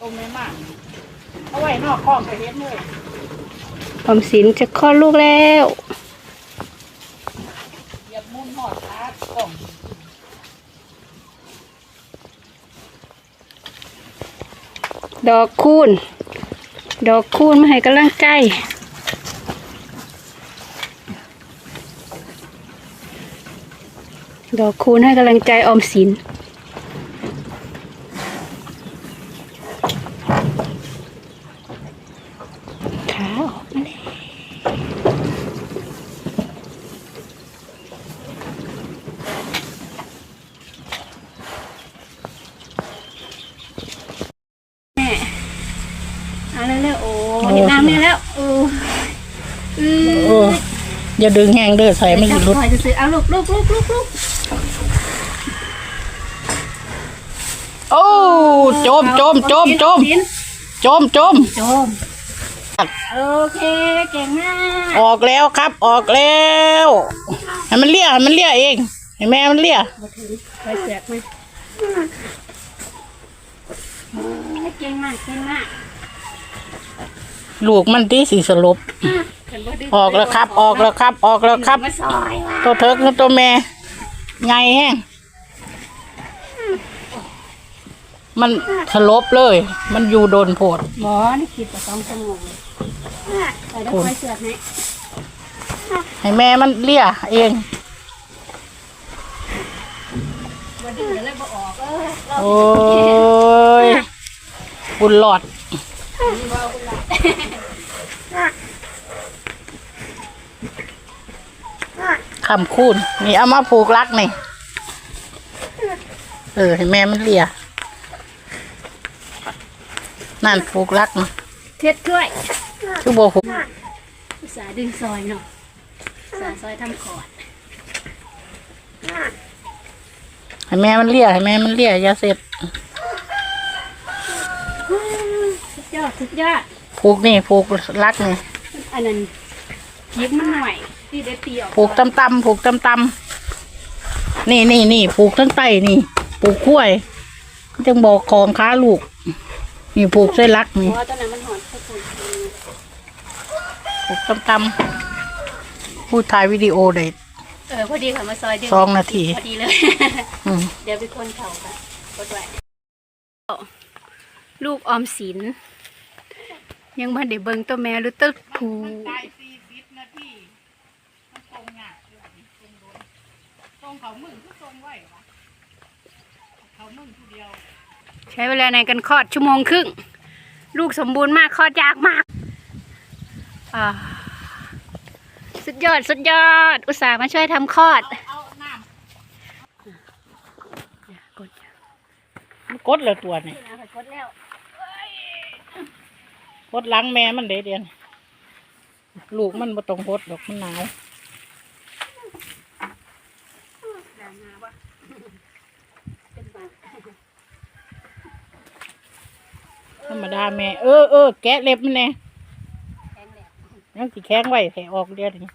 ตรงนี้มากเอาไว้นอกคลองไปเฮ็ดเลยออมสินจะคลอดลูกแล้วเหยียบมุนหอดขากล่องดอกคูณ ดอกคูณมาให้กำลังใจดอกคูณให้กำลังใจออมสิน ขาออกมาแล้วแม่เอาเร็วๆโอ้เห็นน้ำเนี่ยแล้วโอ้อื โอ้ อ อย่าดึงแห้งเด้อใส่ไม่หยุดรุดคอยจะซื้อเอาลูกลูกลูกลูกลูกโอ้โจมโจมโจมโจมกินโจมโจมโจมโอเคเก่งมากออกแล้วครับออกแล้วให้มันเลี่ยให้มันเลี่ยเองให้แม่มันเลี่ยมาถึงคอยเสียกไหมเก่งมากเก่งมาก ลูกมันที่สีสลบเห็นบ่ดื้ออกแล้วครับ ออกแล้วครับ ออกแล้วครับ มาซอยว่ะตัวเถิกกับตัวแม่ไงแห้งมันสลบเลย มันอยู่โดนโพด หมอนี่คิดว่าต้องสงบไปได้คอยเสียกไหมให้แม่มันเลี่ยเองบ่ดื้อเลยบ่ออกเออโอ้ยบุญหลอด คำคูณนี่เอามาผูกรักนี่ เออให้แม่มันเลียนั่นผูกรักนะเท็ดถ้วยคือโบผูกอุตส่าห์ดึงซอยเนาะอุตส่าห์ซอยทำขอดให้แม่มันเลียให้แม่มันเลียอย่าเสร็จ สุดยอด สุดยอด ผูกนี่ผูกรักนี่อันนั้นยิบมันหน่อยที่ได้ตีออกผูกตำตำๆผูกตำตำๆนี่นี่นี่ผูกทั้งไตนี่ผูกกล้วยจึงบอกของค้าลูก นี่ผูกเส้นรักเพนี่ราะว่าตอนนั้นมันหอนทุกคนผูกตำตำๆพูดถ่ายวิดีโอได้เออพอดีค่ะมาซอยเดียวสองนาทีพอดีเลยอืมเดี๋ยวเป็นคนเขาค่ะกดไว้ลูกออมสิน ยังมาเดี๋ยวเบิงตัวแม่หรือตัวผูตายสี่สิบนาทีมันตรงยากอยู่นี่ตรงโดนตรงเขามึงคือตรงไว้วะเขามึงผู้เดียว ใช้เวลาในการคลอดชั่วโมงครึ่ง ลูกสมบูรณ์มากคลอดยากมากอ่าสุดยอดสุดยอด อุตส่าห์มาช่วยทำคลอด เอาน้กดำมันกดเลยตัวนี่ กดแล้ว กดหลังแม่มันเด็ดเดียนลูกมันบ่ตรงกดดอกมันหนาวธรรมดาแม่ เออเออแกะเล็บมันแน่แข็งแล้วยังสิแข็งไว้ใส่ออกเดียวนี่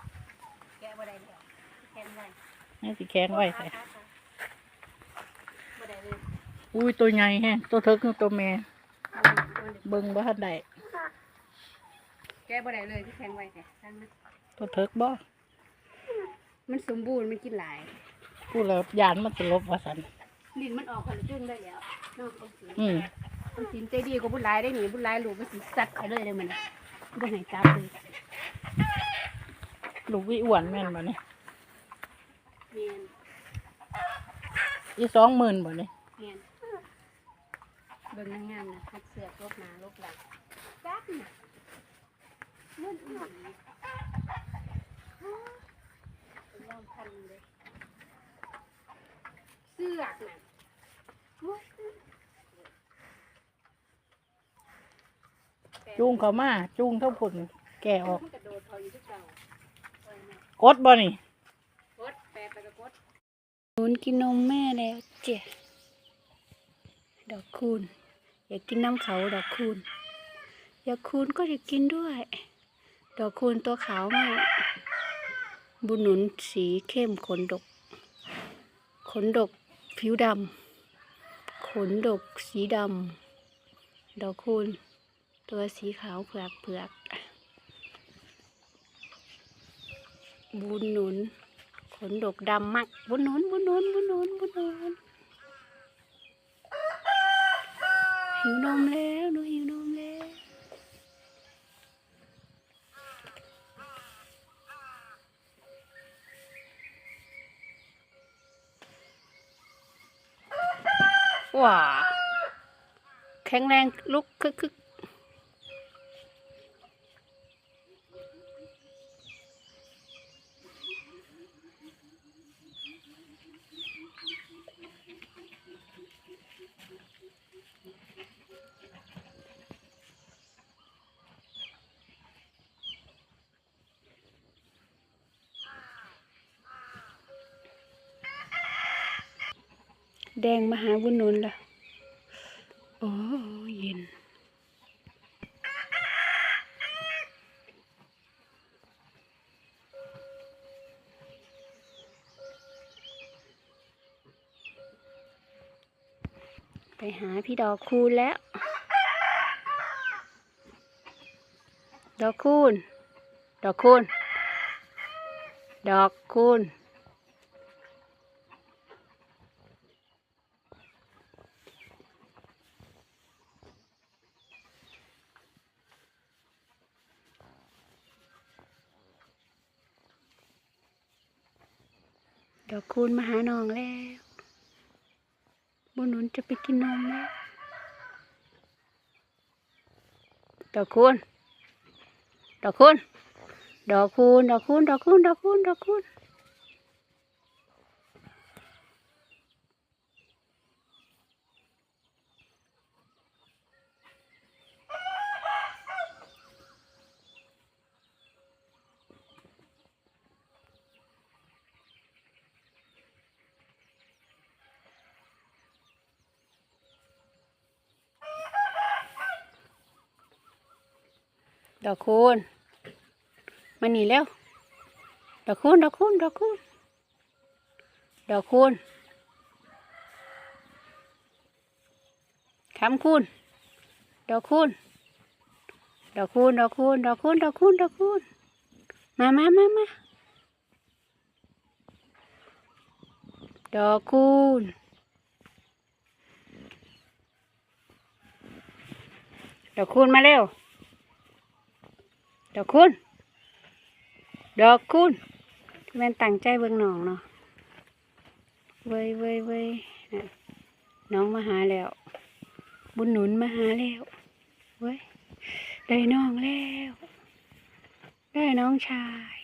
แกะบ่ได้แล้วแข็งไว้ยังสิแข็งไว้ใส่บ่ได้เลยอุ้ยตัวใหญ่แฮะตัวเทิกกับตัวแม่ เบิ่งบ่ทันได้ แกะบ่ได้เลยที่แข็งไว้แต่ทั้งนั้นตัวเทิกบ่มันสมบูรณ์มันกินหลายพูดแล้วยานมันสลบว่าสันลิ้นมันออกคนละจุ่นได้แล้วเนาะเอาสิอืมเอาสินใจดีกว่าบุญหลายได้หนิบุญหลายลูกมันสิสัดเขาเลยเลยมันบ่ให้จับเลยลูกวิอ้วนแม่นบ่เนี่ยเมียนอีสองหมื่นบ่เนี่ยเมียนเบิ่งงามๆนะคัดเสือกลบหน้าลบหลังจับน่ะมันอีหลีลองทัน เสือกน่ะจูงเขามา จูงเท่าผุนแกะออก กระโดดเขาอยู่ที่เก่ากดบ่นี่กดแปลไปก็กดคูกินนมแม่แล้วเจ๊ดอกคูณอยากกินน้ำเขาดอกคูณอยากคูณก็จะกินด้วย ดอกคูณตัวขาวมาก บุญหนุนสีเข้มขนดก ขนดกผิวดำ ขนดกสีดำ ดอกคูณ ตัวสีขาวเผือกเผือก บุญหนุน ขนดกดำมักบุญหนุน บุญหนุน บุญหนุน บุญหนุน หิวนมแล้วหนูหิวนม ว้าแข็งแรงลุกคึกคึก แดงมาหาบุญหนุนละโอ้เย็น ไปหาพี่ดอกคูณแล้ว ดอกคูณ ดอกคูณ ดอกคูณ ดอกคูณมาหาน้องแล้วบนหนุนจะไปกินนมแล้วดอกคูณดอกคูณดอกคูณดอกคูณดอกคูณดอกคูณดอกคูณ ดอกคูณมาหนีแล้ว ดอกคูณดอกคูณดอกคูณดอกคูณคำคูณดอกคูณดอกคูณดอกคูณดอกคูณดอกคูณดอกคูณมามามามาดอกคูณดอกคูณมาเร็ว ดอกคุณดอกคุณแม่นตั้งใจเบิ่งน้องเนาะเว้ยเว้ยเว้ยน้องมาหาแล้ว บุญหนุนมาหาแล้วเว้ยได้น้องแล้ว ได้น้องชาย